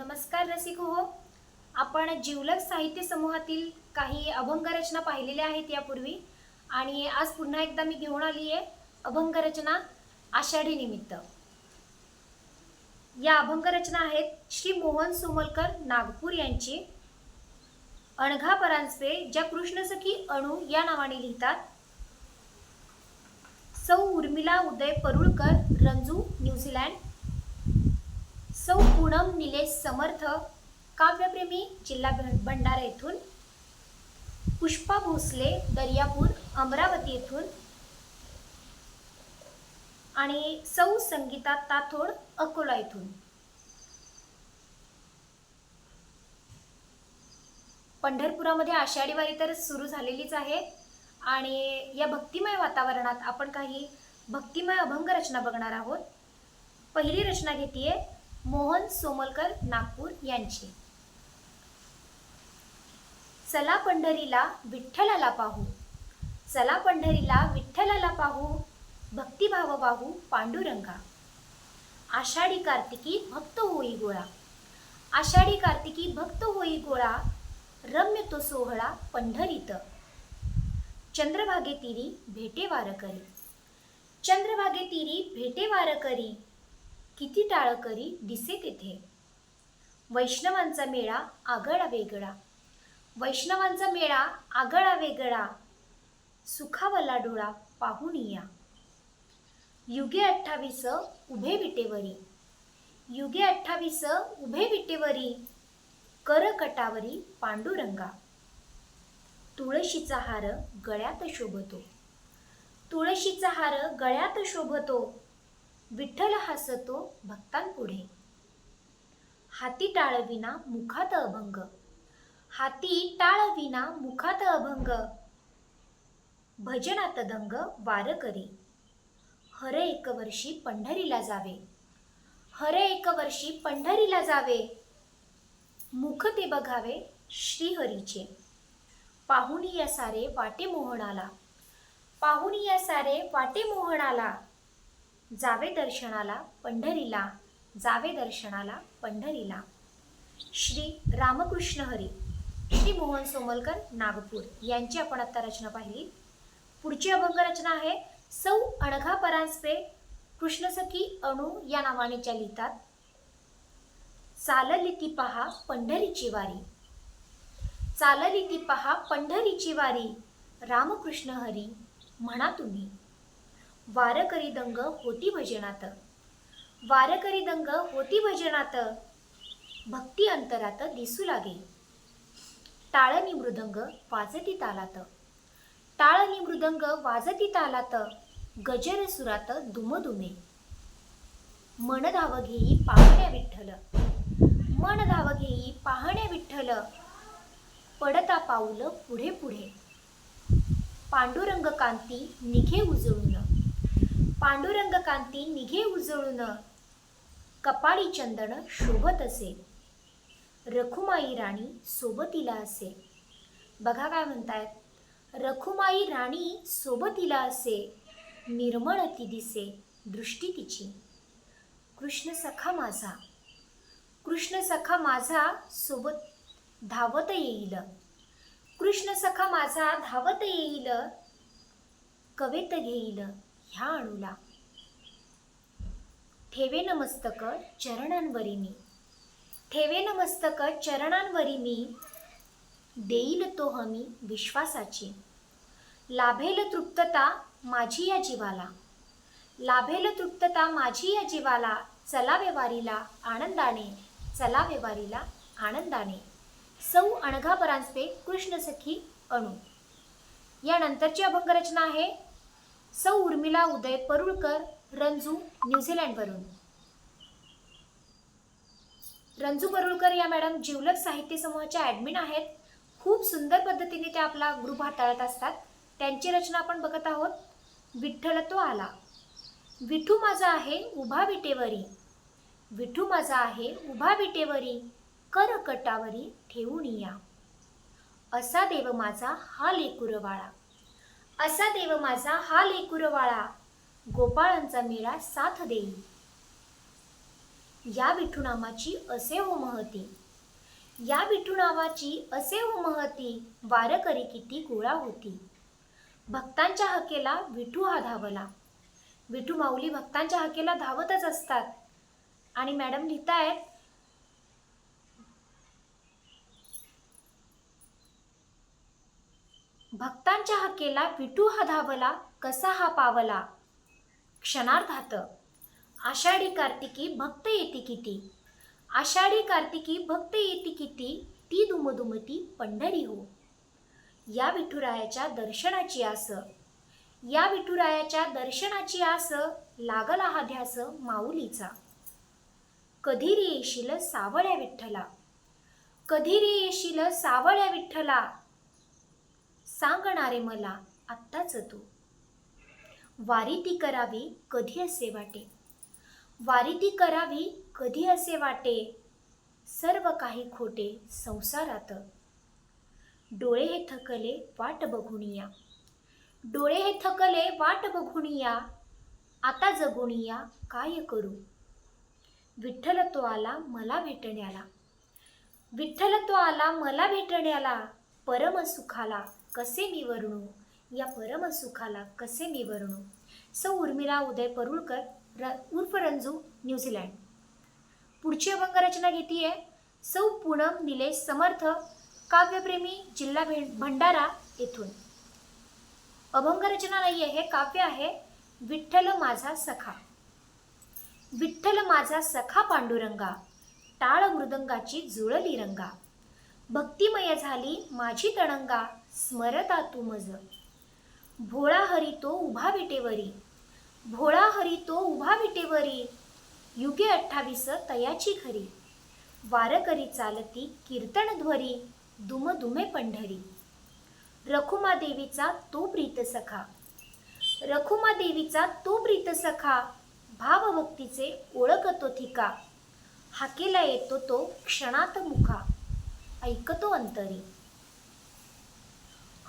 नमस्कार रसिक हो. आपण जिवलग साहित्य समूहातील काही अभंग रचना पाहिलेल्या आहेत यापूर्वी. आणि आज पुन्हा एकदा मी घेऊन आली आहे अभंग रचना आषाढी निमित्त. या अभंग रचना आहेत श्री मोहन सोमलकर नागपूर यांची. अणघा परांजपे ज्या कृष्णसखी अणू या नावाने लिहितात. सौ उर्मिला उदय परुळकर रंजू न्यूझीलँड सौ पूनम निलेश समर्थ काव्यप्रेमी जिल्हा भंडारा येथून पुष्पा भोसले दर्यापूर अमरावती येथून आणि सौ संगीता ताथोड अकोला येथून. पंढरपुरामध्ये आषाढी वारी तर सुरू झालेलीच आहे आणि या भक्तिमय वातावरणात आपण काही भक्तिमय अभंग रचना बघणार आहोत. पहिली रचना घेतीये मोहन सोमलकर नागपूर यांचे. चला पंढरीला विठ्ठलाला पाहू. चला पंढरीला विठ्ठलाला पाहू. भक्तिभाव पाहू पांडुरंगा. आषाढी कार्तिकी भक्त होई गोळा. आषाढी कार्तिकी भक्त होई गोळा. रम्य तो सोहळा पंढरीत. चंद्रभागे तिरी भेटे वार करी चंद्रभागे तिरी भेटे वार करी किती टाळकरी दिसे तेथे वैष्णवांचा मेळा आगळा वेगळा. वैष्णवांचा मेळा आगळा वेगळा. सुखावला डोळा पाहून या. युगे अठ्ठावीस उभे विटेवरी. युगे अठ्ठावीस उभे विटेवरी. करकटावरी पांडुरंगा. तुळशीचा हार गळ्यात शोभतो. तुळशीचा हार गळ्यात शोभतो. विठ्ठल हसतो भक्तांपुढे. हाती टाळविना मुखात अभंग. हाती टाळविना मुखात अभंग. भजनात दंग वार करी. हर एक वर्षी पंढरीला जावे. हर एक वर्षी पंढरीला जावे. मुख ते बघावे श्रीहरीचे. पाहुणी या सारे वाटे मोहनाला पाहुणी या सारे वाटे मोहनाला जावे दर्शनाला पंढरीला जावे दर्शनाला पंढरीला. श्री रामकृष्ण हरी श्री मोहन सोमलकर नागपूर यांची आपण आता रचना पाहिली. पुढची अभंग रचना आहे सौ अणघा परांजपे कृष्णसखी अणू या नावाने ज्या लिहितात. चालली ती पहा पंढरीची वारी. चालली ती पहा पंढरीची वारी रामकृष्ण हरी म्हणा तुम्ही. वारकरी दंग होती भजनात. वारकरी दंग होती भजनात. भक्ती अंतरात दिसू लागे. टाळणी मृदंग वाजती तालात. टाळणी मृदंग वाजती तालात. गजर सुरात दुमदुमे. मन धाव घेई पाहण्या विठ्ठल. मन धाव घेई पाहण्या विठ्ठल. पडता पाऊल पुढे पुढे. पांडुरंग कांती निघे उजळून. पांडुरंग कांती निघे उजळून. कपाळी चंदन शोभत असे. रखुमाई राणी सोबतीला असे. बघा काय म्हणतायत. रखुमाई राणी सोबतीला असे. निर्मळ ती दिसे दृष्टी तिची. कृष्ण सखा माझा. कृष्ण सखा माझा सोबत धावत येईल. कृष्ण सखा माझा धावत येईल. कवेत घेईल. ह्या अणूला. ठेवे नमस्तक चरणांवरी मी. ठेवे नमस्तक चरणांवरी मी. देईल तो हमी विश्वासाची. लाभेल तृप्तता माझी या जीवाला. लाभेल तृप्तता माझी या जीवाला. चला व्यवहारीला आनंदाने. चला व्यवहारीला आनंदाने. सौ अणघा परांजपे कृष्णसखी अणू. यानंतरची अभंग रचना आहे. सौ उर्मिला उदय परुळकर रंजू न्यूझीलंडवरून रंजू परुळकर या मॅडम जिवलग साहित्य समूहाच्या ॲडमिन आहेत. खूप सुंदर पद्धतीने त्या आपला ग्रुप हाताळत असतात. त्यांची रचना आपण बघत आहोत. विठ्ठल तो आला. विठू माझा आहे उभा विटेवरी. विठू माझा आहे उभा विटेवरी. कर कटावरी ठेवून या. असा देव माझा हा लेकुरवाळा. असा देव माझा हा लेकुरवाळा. गोपाळांचा मेळा साथ देई या विठू नामाची असे हो महती या विठू नावाची असे हो महती वारकरी किती गोळा होती. भक्तांच्या हकेला विठू हा धावला. विठू माऊली भक्तांच्या हकेला धावतच असतात. आणि मॅडम लिहितायत भक्तांच्या हकेला विठू हा धावला कसा हा पावला? क्षणार्धात आषाढी कार्तिकी भक्त येती किती? आषाढी कार्तिकी भक्त येती किती? ती दुमदुमती पंढरी हो. या विठुरायाच्या दर्शनाची आस. या विठुरायाच्या दर्शनाची आस लागला हा ध्यास माऊलीचा. कधी रे येशील सावळ्या विठ्ठला? कधी रे येशील सावळ्या विठ्ठला? सांगणारे मला आत्ताच तू. वारी ती करावी कधी असे वाटे? वारी ती करावी कधी असे वाटे? सर्व काही खोटे संसारात. डोळे हे थकले वाट बघुनिया डोळे हे थकले वाट बघुनिया आता जगुनिया काय करू? विठ्ठल तो आला मला भेटण्याला. विठ्ठल तो आला मला भेटण्याला परम सुखाला कसे मी वर्णू या परमसुखाला कसे मी वर्णू सौ उर्मिला उदय परुळकर र उर्फ रंजू न्यूझीलँड पुढची अभंग रचना घेतीये. सौ पूनम निलेश समर्थ काव्यप्रेमी जिल्हा भे भंडारा येथून. अभंग रचना नाही आहे हे काव्य आहे विठ्ठल माझा सखा. विठ्ठल माझा सखा पांडुरंगा टाळ मृदंगाची जुळली रंगा. भक्तिमय झाली माझी तणंगा स्मरता तू मज. भोळा हरी तो उभा विटेवरी. भोळा हरी तो उभा विटेवरी. युगे अठ्ठावीस तयाची खरी. वारकरी चालती कीर्तनध्वरी दुम पंढरी. रखुमा देवीचा तो प्रीत सखा. रखुमा देवीचा तो प्रीत सखा. भावभक्तीचे ओळखतो थिका हाकेला येतो तो क्षणात मुखा. ऐकतो अंतरी.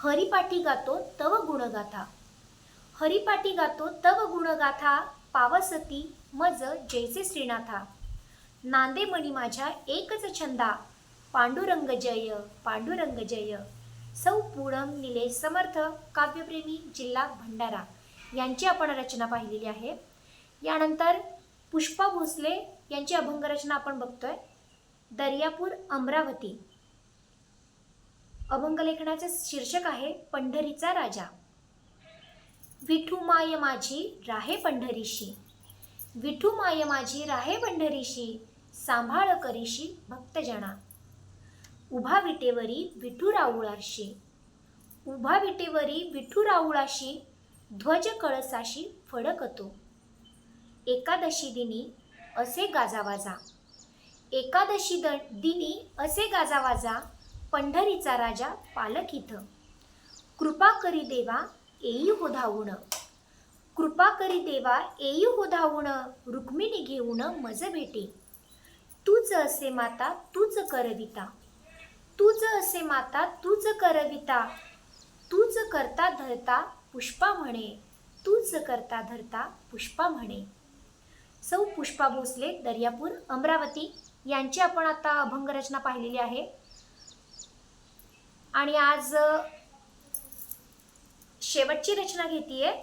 हरिपाठी गातो तव गुणगाथा. हरिपाठी गातो तव गुणगाथा पावसती मज जैसे श्रीनाथा. नांदे मणी माझ्या एकच छंदा. पांडुरंग जय पांडुरंग जय. सौ पूनम निलेश समर्थ काव्यप्रेमी जिल्हा भंडारा. यांची आपण रचना पाहिलेली आहे. यानंतर पुष्पा भोसले यांची अभंगरचना आपण बघतोय. दर्यापूर अमरावती. अभंगलेखनाचे शीर्षक आहे पंढरीचा राजा. विठू माय माझी राहे पंढरीशी. विठू माय माझी राहे पंढरीशी सांभाळ करीशी भक्तजना उभा विटेवरी विठू राऊळाशी. उभा विटेवरी विठू राऊळाशी ध्वज कळसाशी फडकतो. एकादशी दिनी असे गाजावाजा एकादशी द दिनी असे गाजावाजा पंढरीचा राजा पालक इथं. कृपा करी देवा येई हो धावून कृपा करी देवा येई हो धावून रुक्मिणी घेऊन मज भेटे. तूच असे माता तूच करविता. तूच असे माता तूच करविता. तूच करता धरता पुष्पा म्हणे. तूच करता धरता पुष्पा म्हणे. सौ पुष्पा भोसले दर्यापूर अमरावती यांची आपण आता अभंगरचना पाहिलेली आहे. आणि आज शेवटची रचना घेतीये.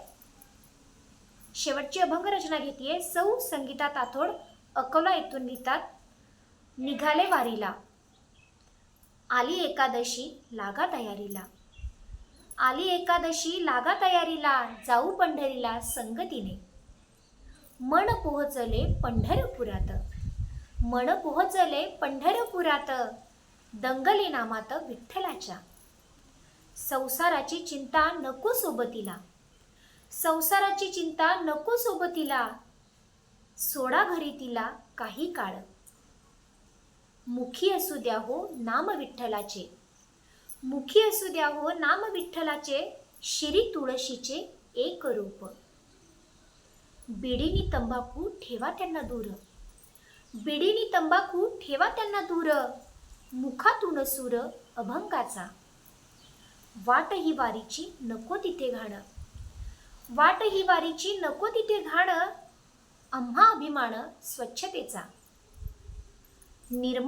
शेवटची अभंग रचना घेतीये. सौ संगीता ताथोड अकोला येथून लिहितात निघाले वारीला. आली एकादशी लागा तयारीला. आली एकादशी लागा तयारीला जाऊ पंढरीला संगतीने. मन पोहोचले पंढरपुरात. मन पोहोचले पंढरपुरात. दंगली नामात विठ्ठलाच्या. संसाराची चिंता नको सोबतीला. संसाराची चिंता नको सोबतीला. सोडा घरी तिला काही काळ. मुखी असू द्या हो नाम विठ्ठलाचे. मुखी असू द्या हो नाम विठ्ठलाचे शिरी तुळशीचे एक रूप. बिडीनी तंबाखू ठेवा त्यांना दूर. बिडीनी तंबाखू ठेवा त्यांना दूर. मुखातून सूर अभंगाचा. वाट ही वारीची नको तिथे घाण. वाट ही वारीची नको तिथे घाण आम्हा अभिमान स्वच्छतेचा. निर्म